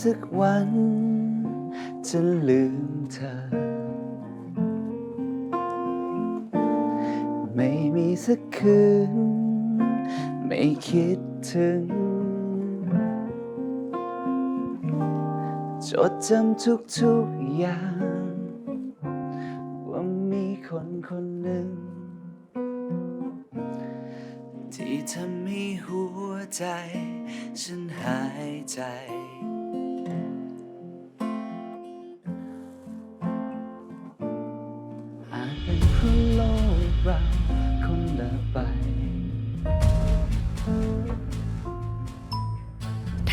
สักวัน จะลืมเธอ ไม่มีสักคืน ไม่คิดถึง จดจำทุกๆอย่าง ว่ามีคนคนหนึ่ง ที่ทำให้หัวใจ ฉันหายใจ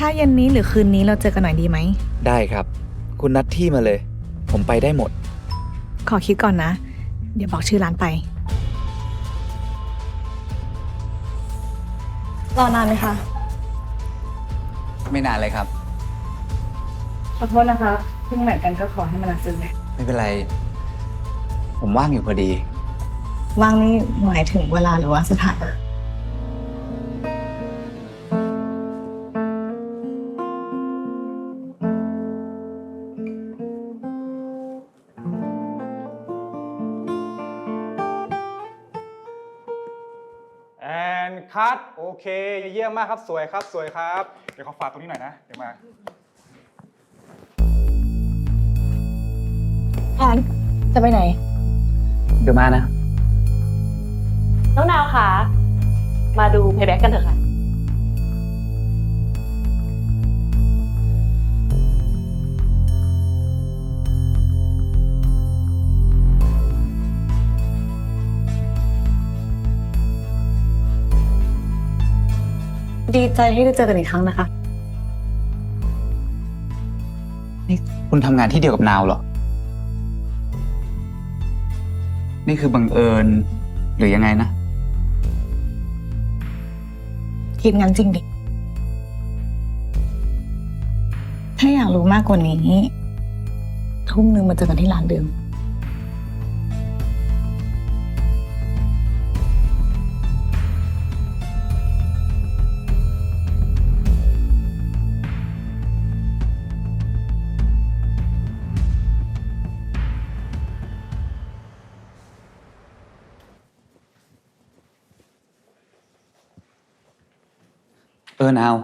ถ้าเย็นนี้หรือคืนนี้เราเจอกันหน่อยดีไหม ได้ครับ คุณนัดที่มาเลย ผมไปได้หมด ขอคิดก่อนนะ เดี๋ยวบอกชื่อร้านไป รอนานไหมคะไม่นานเลยครับ ขอโทษนะคะเพิ่งแมทกันก็ขอให้มันซึ้งเลยไม่เป็นไร ผมว่างอยู่พอดี ว่างนี่หมายถึงเวลาหรือว่าสถานแคัดโอเค เยี่ยมมากครับสวยครับ สวยครับ เดี๋ยวขอฝากตรงนี้หน่อยนะ เดี๋ยวมาแอนจะไปไหน เดี๋ยวมานะ น้องนาวคะมาดูเพย์แบ็กกันเถอะค่ะ ดีใจที่ได้เจอกันอีกครั้งนะคะ นี่คุณทำงานที่เดียวกับนาวเหรอ นี่คือบังเอิญ หรือยังไงนะคิดงั้นจริงดิ ถ้าอยากรู้มากกว่านี้ ทุ่มหนึ่งมาเจอกันที่ร้านเดิม เออนาว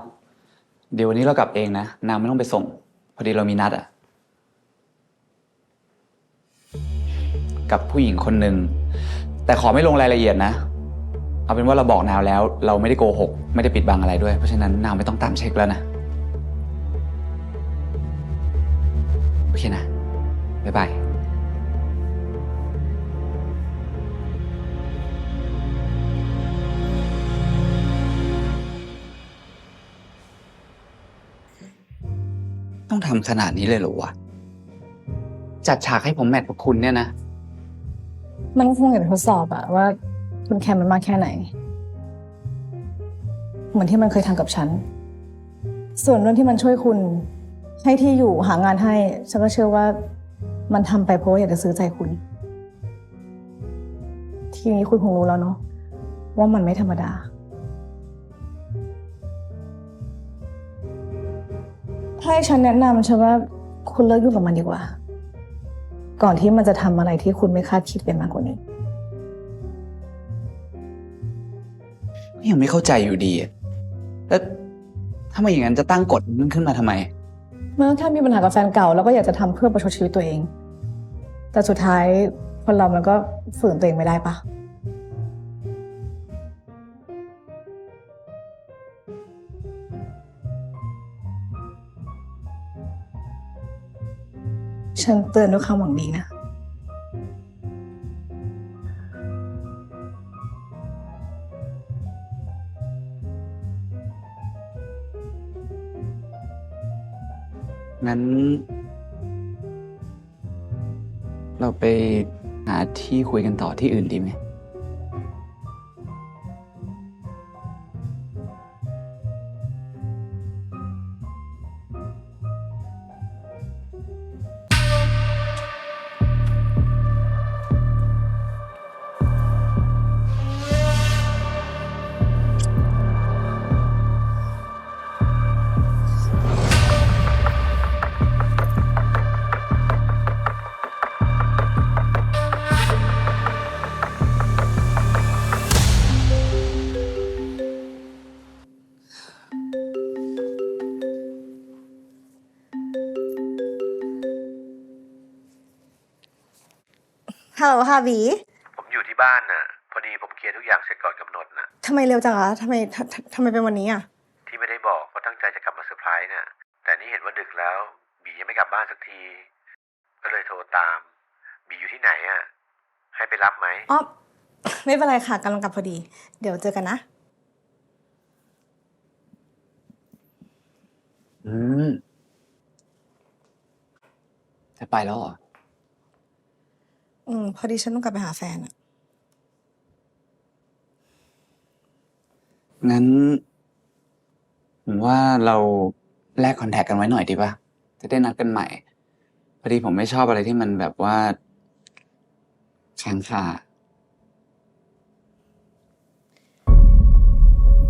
เดี๋ยววันนี้เรากลับเองนะ นาวไม่ต้องไปส่ง พอดีเรามีนัดอะกับผู้หญิงคนหนึ่ง แต่ขอไม่ลงรายละเอียดนะ เอาเป็นว่าเราบอกนาวแล้ว เราไม่ได้โกหก ไม่ได้ปิดบังอะไรด้วย เพราะฉะนั้นนาวไม่ต้องตามเช็คแล้วนะ โอเคนะ บ๊ายบาย ต้องทำขนาดนี้เลยเหรอวะ จัดฉากให้ผมแมทกับคุณเนี่ยนะ มันคงอยากทดสอบอะว่าคุณแคร์มันมากแค่ไหน เหมือนที่มันเคยทำกับฉัน ส่วนเรื่องที่มันช่วยคุณให้ที่อยู่หางานให้ ฉันก็เชื่อว่ามันทำไปเพราะว่าอยากจะซื้อใจคุณ ทีนี้คุณคงรู้แล้วเนาะว่ามันไม่ธรรมดา ถ้าให้ฉันแนะนำฉันว่าคุณเลิกยุ่งกับมันดีกว่า ก่อนที่มันจะทำอะไรที่คุณไม่คาดคิดไปมากกว่านี้ ยังไม่เข้าใจอยู่ดีอะแล้วถ้าไม่อย่างนั้นจะตั้งกฎมันขึ้นมาทำไม เมื่อถ้ามีปัญหากับแฟนเก่า แล้วก็อยากจะทำเพื่อประชดชีวิตตัวเอง แต่สุดท้ายคนเรามันก็ฝืนตัวเองไม่ได้ปะ ฉันเตือนด้วยความหวังดีนะ งั้น เราไปหาที่คุยกันต่อที่อื่นดีไหม ฮัลโหลค่ะบีผมอยู่ที่บ้านน่ะ พอดีผมเคลียร์ทุกอย่างเสร็จก่อนกำหนดน่ะ ทำไมเร็วจังอะทำไมทททำไมเป็นวันนี้อะที่ไม่ได้บอกเพราะตั้งใจจะกลับมาเซอร์ไพรส์น่ะ แต่นี่เห็นว่าดึกแล้ว บียังไม่กลับบ้านสักที ก็เลยโทรตาม บีอยู่ที่ไหนอะ ให้ไปรับไหม อ๋อ ไม่เป็นไรค่ะกำลังกลับพอดี เดี๋ยวเจอกันนะ อืมจะไปแล้วเหรออืม พอดีฉันต้องกลับไปหาแฟนอะงั้นผมว่าเราแลกคอนแทคกันไว้หน่อยดีป่ะ จะได้นัดกันใหม่ พอดีผมไม่ชอบอะไรที่มันแบบว่าค้างคา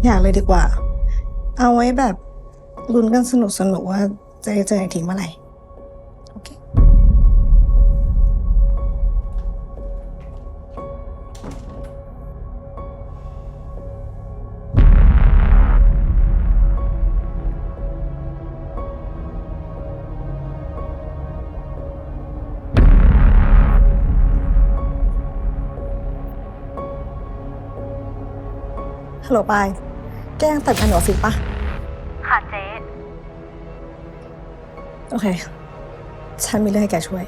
อยากเลยดีกว่า เอาไว้แบบลุ้นกันสนุกสนุกๆว่าจะได้เจออีกทีเมื่อไหร่ ฮัลโหลปาย แกยังตัดกันอยู่ออฟฟิศปะค่ะเจ๊ โอเค ฉันมีเรื่องให้แกช่วย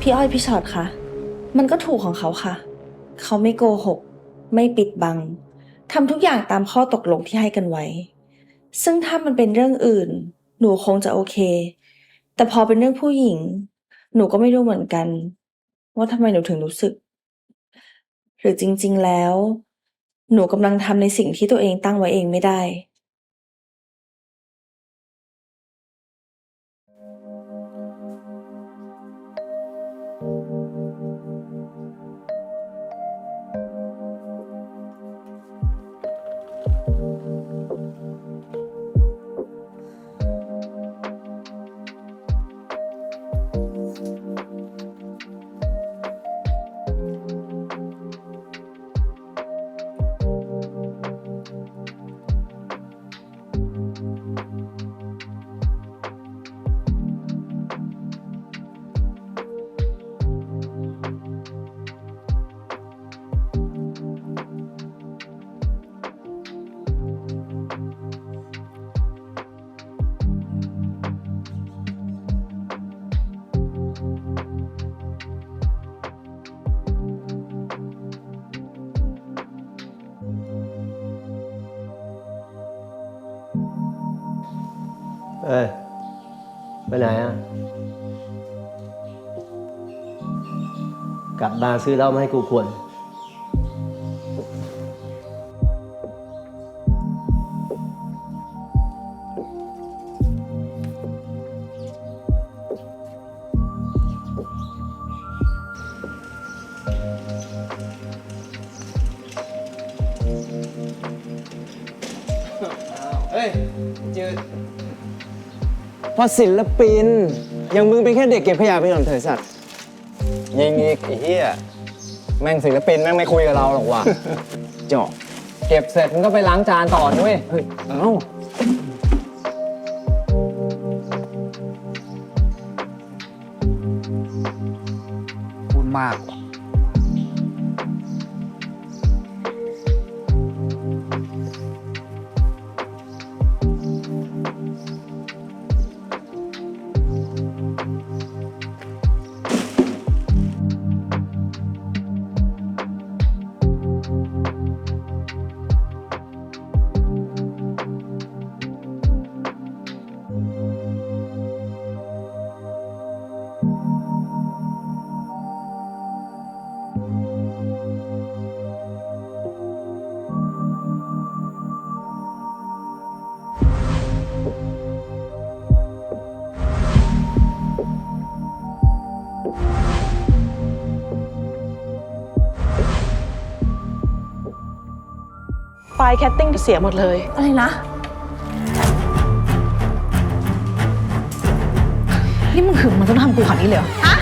พี่อ้อยพี่ชอตคะ มันก็ถูกของเขาค่ะ เขาไม่โกหก ไม่ปิดบังทำทุกอย่างตามข้อตกลงที่ให้กันไว้ ซึ่งถ้ามันเป็นเรื่องอื่น หนูคงจะโอเค แต่พอเป็นเรื่องผู้หญิง หนูก็ไม่รู้เหมือนกัน ว่าทำไมหนูถึงรู้สึก หรือจริง ๆ แล้ว หนูกำลังทำในสิ่งที่ตัวเองตั้งไว้เองไม่ได้ เอ้ยไปไหนอะ กลับมาซื้อเหล้ามาให้กูขวด เพราะศิลปิน อย่างมึงเป็นแค่เด็กเก็บขยะไปหน่อยเถอะสัตว์ยิงอีกไอ้เหี้ยแม่งศิลปินแม่งไม่คุยกับเราหรอกว่ะจอกเก็บเสร็จมึงก็ไปล้างจานต่อด้วยเฮ้ยเอ้า ไฟล์แคตติ้งเสียหมดเลย อะไรนะ นี่มึงถึงมันต้องทำกูขนาดนี้เลยเหรอฮะนี่นี่